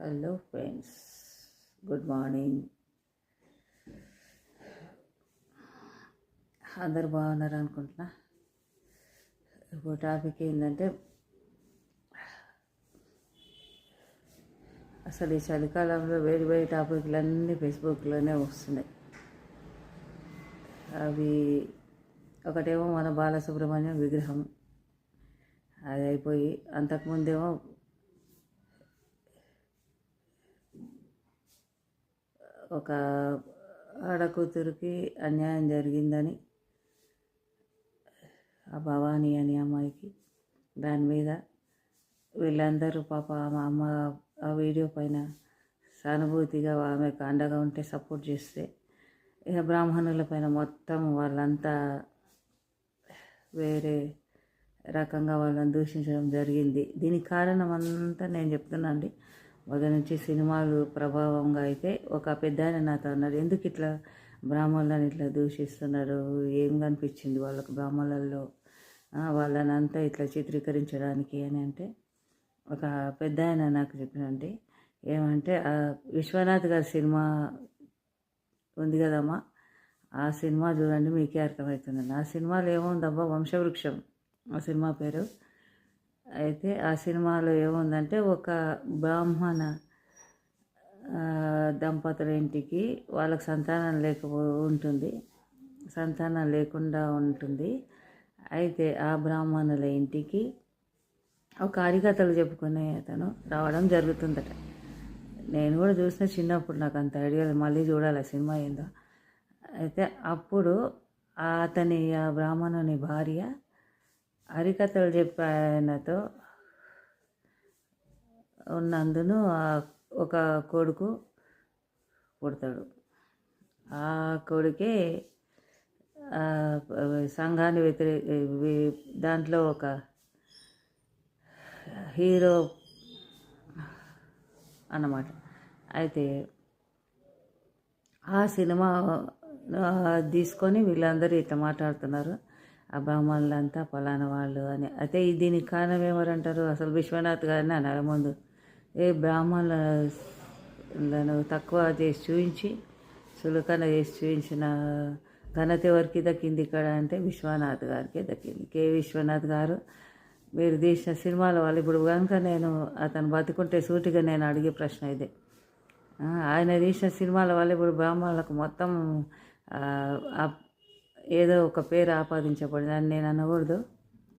Hello friends good morning అందరు బాగున్నారు అనుకుంటున్నా. ఇప్పుడు టాపిక్ ఏంటంటే అసలు ఈ చలికాలంలో వేడి వేడి టాపిక్లు అన్నీ ఫేస్బుక్లోనే వస్తున్నాయి. అవి ఒకటేమో మన బాలసుబ్రహ్మణ్యం విగ్రహం. అది అయిపోయి అంతకుముందేమో ఒక ఆడకూతురికి అన్యాయం జరిగిందని ఆ భవానీ అనే అమ్మాయికి దాని మీద వీళ్ళందరూ పాప మా అమ్మ ఆ వీడియో పైన సానుభూతిగా ఆమెకు అండగా ఉంటే సపోర్ట్ చేస్తే ఇక బ్రాహ్మణుల పైన మొత్తం వాళ్ళంతా వేరే రకంగా వాళ్ళని దూషించడం జరిగింది. దీనికి కారణం అంతా నేను చెప్తున్నా అండి. మొదటి నుంచి సినిమాలు ప్రభావంగా అయితే ఒక పెద్ద ఆయన నాతో అన్నాడు ఎందుకు ఇట్లా బ్రాహ్మణులను ఇట్లా దూషిస్తున్నారు? ఏం కనిపించింది వాళ్ళకు బ్రాహ్మణులలో? వాళ్ళని అంతా ఇట్లా చిత్రీకరించడానికి? అని అంటే ఒక పెద్ద ఆయన నాకు చెప్పినండి ఏమంటే విశ్వనాథ్ గారి సినిమా ఉంది కదమ్మా? ఆ సినిమా చూడండి మీకే అర్థమవుతుందండి ఆ సినిమాలో ఏముందబ్బా వంశవృక్షం. ఆ సినిమా పేరు అయితే ఆ సినిమాలో ఏముందంటే ఒక బ్రాహ్మణ దంపతుల ఇంటికి వాళ్ళకి సంతానం లేకపో ఉంటుంది. సంతానం లేకుండా ఉంటుంది. అయితే ఆ బ్రాహ్మణుల ఇంటికి ఒక అరికథలు చెప్పుకునే అతను రావడం జరుగుతుందట. నేను కూడా చూసిన చిన్నప్పుడు నాకు అంత ఐడియా మళ్ళీ చూడాలి ఆ సినిమా ఏందో. అయితే అప్పుడు ఆ అతని ఆ బ్రాహ్మణుని భార్య హరికథలు చెప్పే ఆయనతో ఉన్నందును ఒక కొడుకు పుడతాడు. ఆ కొడుకే సంఘాన్ని వ్యతిరేక దాంట్లో ఒక హీరో అన్నమాట. అయితే ఆ సినిమా తీసుకొని వీళ్ళందరూ ఇట్లా మాట్లాడుతున్నారు. ఆ బ్రాహ్మణులంతా ఫలానా వాళ్ళు అని. అయితే దీనికి కారణం ఎవరంటారు అసలు విశ్వనాథ్ గారిని అన్నారు ముందు. ఏ బ్రాహ్మణులను తక్కువ చేసి చూపించి చులకన చేసి చూపించిన ఘనత ఎవరికి దక్కింది ఇక్కడ అంటే విశ్వనాథ్ గారికి దక్కింది. కే. విశ్వనాథ్ గారు మీరు తీసిన సినిమాల వాళ్ళు. ఇప్పుడు కనుక నేను అతను బతుకుంటే సూటిగా నేను అడిగే ప్రశ్న ఇదే. ఆయన తీసిన సినిమాల వల్ల ఇప్పుడు బ్రాహ్మణులకు మొత్తం ఏదో ఒక పేరు ఆపాదించబడింది. అని నేను అనకూడదు.